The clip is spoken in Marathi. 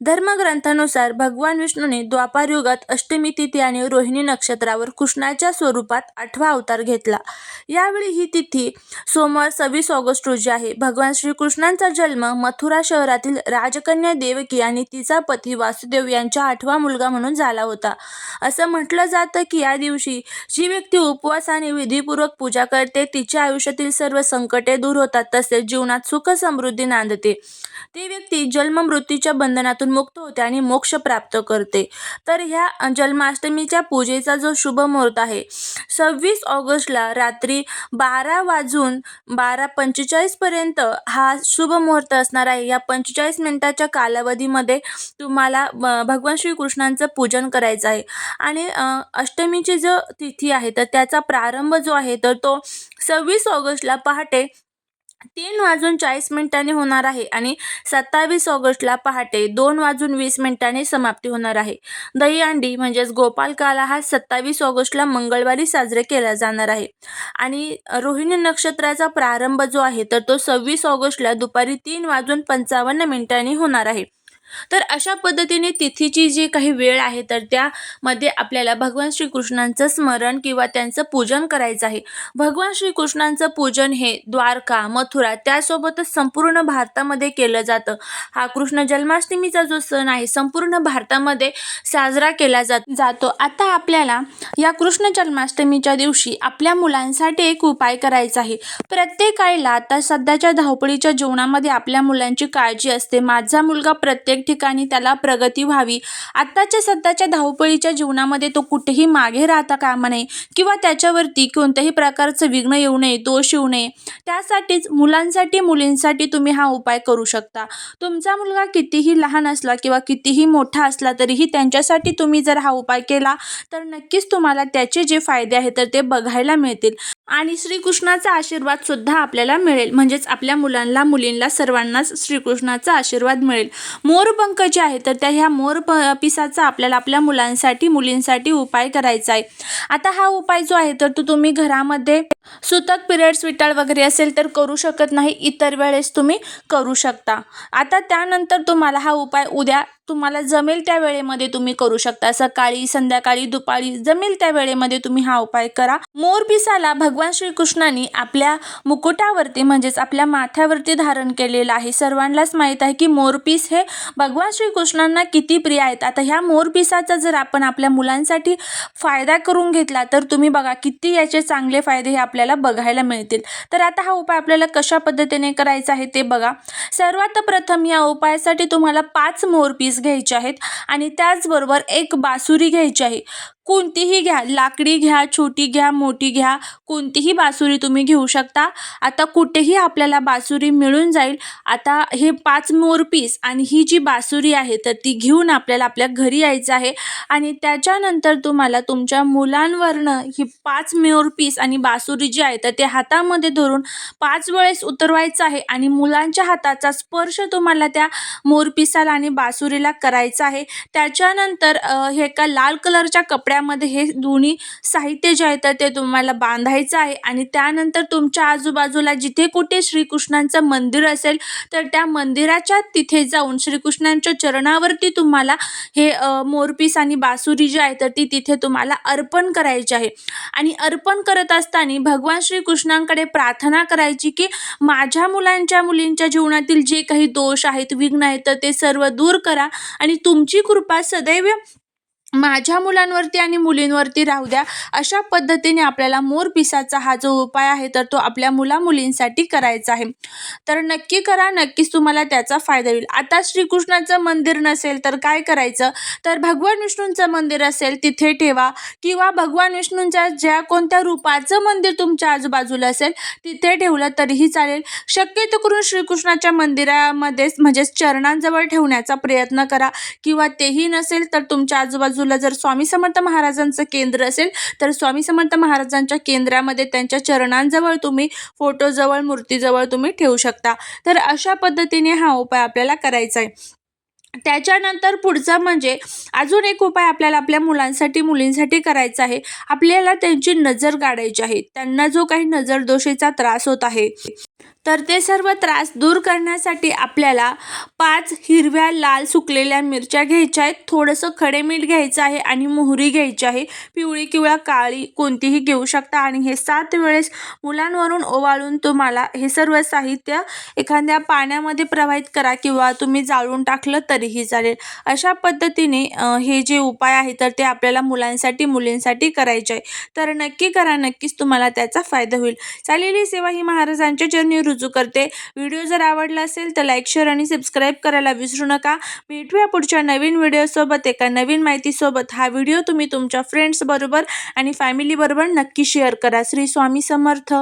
धर्मग्रंथानुसार भगवान विष्णूने द्वापार युगात अष्टमी तिथी आणि रोहिणी नक्षत्रावर कृष्णाच्या स्वरूपात आठवा अवतार घेतला. यावेळी ही तिथी सोमवार सव्वीस ऑगस्ट रोजी आहे. भगवान श्रीकृष्णांचा जन्म मथुरा शहरातील राजकन्या देवकी आणि तिचा पती वासुदेव यांचा आठवा मुलगा म्हणून झाला होता. असं म्हटलं जातं की या दिवशी जी व्यक्ती उपवास आणि विधीपूर्वक पूजा करते तिच्या आयुष्यातील सर्व संकटे दूर होतात तसेच जीवनात सुख समृद्धी नांदते. ती व्यक्ती जन्म मृत्यूच्या बंधनातून मुक्त होते आणि मोक्ष प्राप्त करते. तर ह्या जन्माष्टमीच्या पूजेचा जो शुभ मुहूर्त आहे सव्वीस ऑगस्टला रात्री बारा वाजून बारा पंचेचाळीसपर्यंत हा शुभ मुहूर्त असणार आहे. या पंचेचाळीस मिनिटाच्या कालावधीमध्ये तुम्हाला भगवान श्रीकृष्णांचं पूजन करायचं आहे. आणि अष्टमीची जो तिथी आहे तर त्याचा प्रारंभ जो आहे तर तो सव्वीस ऑगस्टला पहाटे तीन वाजून चाळीस मिनिटांनी होणार आहे आणि सत्तावीस ऑगस्टला पहाटे दोन वाजून वीस मिनिटांनी समाप्ती होणार आहे. दहीहंडी म्हणजेच गोपालकाला हा सत्तावीस ऑगस्टला मंगळवारी साजरे केला जाणार आहे. आणि रोहिणी नक्षत्राचा प्रारंभ जो आहे तर तो सव्वीस ऑगस्टला दुपारी तीन वाजून पंचावन्न मिनिटांनी होणार आहे. तर अशा पद्धतीने तिथीची जी काही वेळ आहे तर त्यामध्ये आपल्याला भगवान श्रीकृष्णांचं स्मरण किंवा त्यांचं पूजन करायचं आहे. भगवान श्रीकृष्णांचं पूजन हे द्वारका मथुरा त्यासोबतच संपूर्ण भारतामध्ये केलं जातं. हा कृष्ण जन्माष्टमीचा जो सण आहे संपूर्ण भारतामध्ये साजरा केला जात जातो. आता आपल्याला या कृष्ण जन्माष्टमीच्या दिवशी आपल्या मुलांसाठी एक उपाय करायचा आहे. प्रत्येक आईला आता सध्याच्या धावपळीच्या जीवनामध्ये आपल्या मुलांची काळजी असते. माझा मुलगा प्रत्येक ठिकाणी त्याला प्रगती व्हावी. आत्ताच्या सध्याच्या धावपळीच्या जीवनामध्ये तो कुठेही मागे राहता कामा नये किंवा त्याच्यावरती कोणत्याही प्रकारचं विघ्न येऊ नये दोष येऊ नये. त्यासाठीच मुलांसाठी मुलींसाठी तुम्ही हा उपाय करू शकता. तुमचा मुलगा कितीही लहान असला किंवा कितीही मोठा असला तरीही त्यांच्यासाठी तुम्ही जर हा उपाय केला तर नक्कीच तुम्हाला त्याचे जे फायदे आहेत तर ते बघायला मिळतील. आणि श्रीकृष्णाचा आशीर्वाद सुद्धा आपल्याला मिळेल. म्हणजेच आपल्या मुलांना मुलींना सर्वांनाच श्रीकृष्णाचा आशीर्वाद मिळेल. मोर मोरपंख जे आहे तर त्या ह्या मोर प पिसाचा आपल्याला आपल्या मुलांसाठी मुलींसाठी उपाय करायचा आहे. आता हा उपाय जो आहे तर तो तुम्ही घरामध्ये सुतक पिरियड्स विटाळ वगैरे असेल तर करू शकत नाही इतर वेळेस तुम्ही करू शकता. आता त्यानंतर तुम्हाला हा उपाय उद्या तुम्हाला जमेल त्या वेळेमध्ये तुम्ही करू शकता. सकाळी संध्याकाळी दुपारी जमेल त्या वेळेमध्ये तुम्ही हा उपाय करा. मोरपिसाला भगवान श्रीकृष्णाने आपल्या मुकुटावरती म्हणजेच आपल्या माथ्यावरती धारण केलेलं आहे. सर्वांनाच माहीत आहे की मोरपीस हे भगवान श्रीकृष्णांना किती प्रिय आहेत. आता ह्या मोरपिसाचा जर आपण आपल्या मुलांसाठी फायदा करून घेतला तर तुम्ही बघा किती याचे चांगले फायदे हे आपल्याला बघायला मिळतील. तर आता हा उपाय आपल्याला कशा पद्धतीने करायचा आहे ते बघा. सर्वात प्रथम या उपायासाठी तुम्हाला पाच मोरपीस घ्यायचे आहेत आणि त्याचबरोबर एक बासुरी घ्यायची आहे. कोणतीही घ्या लाकडी घ्या छोटी घ्या मोठी घ्या कोणतीही बासुरी तुम्ही घेऊ शकता. आता कुठेही आपल्याला बासुरी मिळून जाईल. आता हे पाच मोरपीस आणि ही जी बासुरी आहे तर ती घेऊन आपल्याला आपल्या घरी यायचं आहे. आणि त्याच्यानंतर तुम्हाला तुमच्या मुलांवरनं ही पाच मोरपीस आणि बासुरी जी आहे तर ते हातामध्ये धरून पाच वेळेस उतरवायचं आहे आणि मुलांच्या हाताचा स्पर्श तुम्हाला त्या मोरपिसाला आणि बासुरीला करायचा आहे. त्याच्यानंतर हे एका लाल कलरच्या कपड्या कपड्यामध्ये हे दोन्ही साहित्य जे आहे तर ते तुम्हाला बांधायचं आहे. आणि त्यानंतर तुमच्या आजूबाजूला जिथे कुठे श्रीकृष्णांचं मंदिर असेल तर त्या मंदिराच्या तिथे जाऊन श्रीकृष्णांच्या चरणावरती तुम्हाला हे मोरपीस आणि बासुरी जी आहे तर ती तिथे तुम्हाला अर्पण करायची आहे. आणि अर्पण करत असताना भगवान श्रीकृष्णांकडे प्रार्थना करायची की माझ्या मुलांच्या मुलींच्या जीवनातील जे काही दोष आहेत विघ्न आहेत तर ते सर्व दूर करा. आणि तुमची कृपा सदैव माझ्या मुलांवरती आणि मुलींवरती राहू द्या. अशा पद्धतीने आपल्याला मोर पिसाचा हा जो उपाय आहे तर तो आपल्या मुला मुलींसाठी करायचा आहे. तर नक्की करा नक्कीच तुम्हाला त्याचा फायदा होईल. आता श्रीकृष्णाचं मंदिर नसेल तर काय करायचं? तर भगवान विष्णूंचं मंदिर असेल तिथे ठेवा. किंवा भगवान विष्णूंच्या ज्या कोणत्या रूपाचं मंदिर तुमच्या आजूबाजूला असेल तिथे ठेवलं तरीही चालेल. शक्यतो करून श्रीकृष्णाच्या मंदिरामध्येच म्हणजेच चरणांजवळ ठेवण्याचा प्रयत्न करा. किंवा तेही नसेल तर तुमच्या आजूबाजूला बाजूला जर स्वामी समर्थ महाराजांचं केंद्र असेल तर स्वामी समर्थ महाराजांच्या केंद्रामध्ये त्यांच्या चरणांजवळ तुम्ही फोटोजवळ मूर्तीजवळ तुम्ही ठेवू शकता. तर अशा पद्धतीने हा उपाय आपल्याला करायचा आहे. त्याच्यानंतर पुढचा म्हणजे अजून एक उपाय आपल्याला आपल्या मुलांसाठी मुलींसाठी करायचा आहे. आपल्याला त्यांची नजर काढायची आहे. त्यांना जो काही नजर दोषेचा त्रास होत आहे. तर ते सर्व त्रास दूर करण्यासाठी आपल्याला पाच हिरव्या लाल सुकलेल्या मिरच्या घ्यायच्या आहेत. थोडंसं खडे मीठ घ्यायचं आहे आणि मोहरी घ्यायची आहे. पिवळी किंवा काळी कोणतीही घेऊ शकता. आणि हे सात वेळेस मुलांवरून ओवाळून तुम्हाला हे सर्व साहित्य एखाद्या पाण्यामध्ये प्रवाहित करा किंवा तुम्ही जाळून टाकलं तरीही चालेल. अशा पद्धतीने हे जे उपाय आहे तर ते आपल्याला मुलांसाठी मुलींसाठी करायचे आहे. तर नक्की करा नक्कीच तुम्हाला त्याचा फायदा होईल. चालेली सेवा ही महाराजांच्या चरणी रुजू करते. व्हिडिओ जर आवडला असेल तर लाईक शेअर आणि सबस्क्राईब करायला विसरू नका. भेटूया पुढच्या नवीन व्हिडिओसोबत एका नवीन माहितीसोबत. हा व्हिडिओ तुम्ही तुमच्या फ्रेंड्सबरोबर आणि फॅमिलीबरोबर नक्की शेअर करा. श्री स्वामी समर्थ.